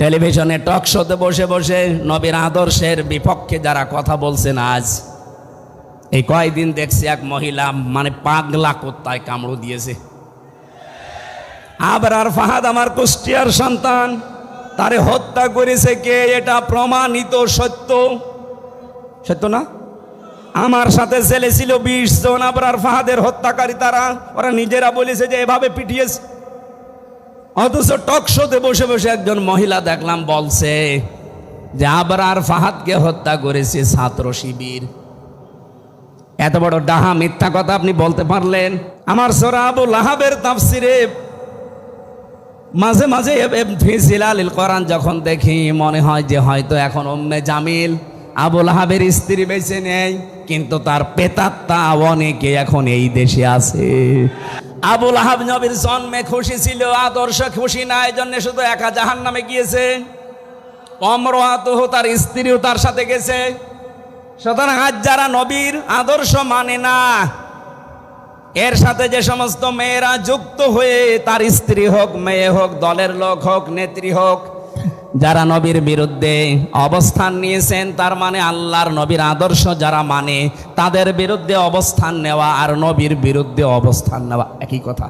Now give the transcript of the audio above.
টেলিভিশনে টক শোতে বসে বসে নবীর আদর্শের বিপক্ষে যারা কথা বলছেন আজ, এই কয়দিন দেখছি এক মহিলা মানে পাগলা কোত্তায় কামড় দিয়েছে। আবরার ফাহাদ আমার কুষ্টিয়ার সন্তান, তারে হত্যা করেছে কে এটা প্রমাণিত সত্য? সত্য না? আমার সাথে ছেলে ছিল বিশ জন আবরার ফাহাদের হত্যাকারী তারা, ওরা নিজেরা বলেছে যে এভাবে পিটিয়েছে। অথচ টক শোতে বসে বসে একজন মহিলা দেখলাম বলছে যে আবরার ফাহাদকে হত্যা করেছে ছাত্র শিবির। এত বড় ডাহা মিথ্যা কথা আপনি বলতে পারলেন। আমার সোরা আবু লাহাবের তাফসিরে মাঝে মাঝে ফিজিলাল কোরআন যখন দেখি মনে হয় যে হয়তো এখন অম্মে জামিল আবুল হাবের স্ত্রী বেঁচে নেই কিন্তু তার পেতাত্তা অনেকে এখন এই দেশে আছে। আবুল আহাব নবীর জন্মে খুশি ছিল, আদর্শ খুশি না এই জন্য শুধু একা জাহান নামে গিয়েছে। অমরাতহ তার স্ত্রীও তার সাথে গেছে। সুতরাং আজ যারা নবীর আদর্শ মানে না, এর সাথে যে সমস্ত মেয়েরা যুক্ত হয়ে তার স্ত্রী হোক, মেয়ে হোক, দলের লোক হোক, নেত্রী হোক যারা নবীর বিরুদ্ধে অবস্থান নিয়েছেন, তার মানে আল্লাহর নবীর আদর্শ যারা মানে তাদের বিরুদ্ধে অবস্থান নেওয়া আর নবীর বিরুদ্ধে অবস্থান নেওয়া একই কথা।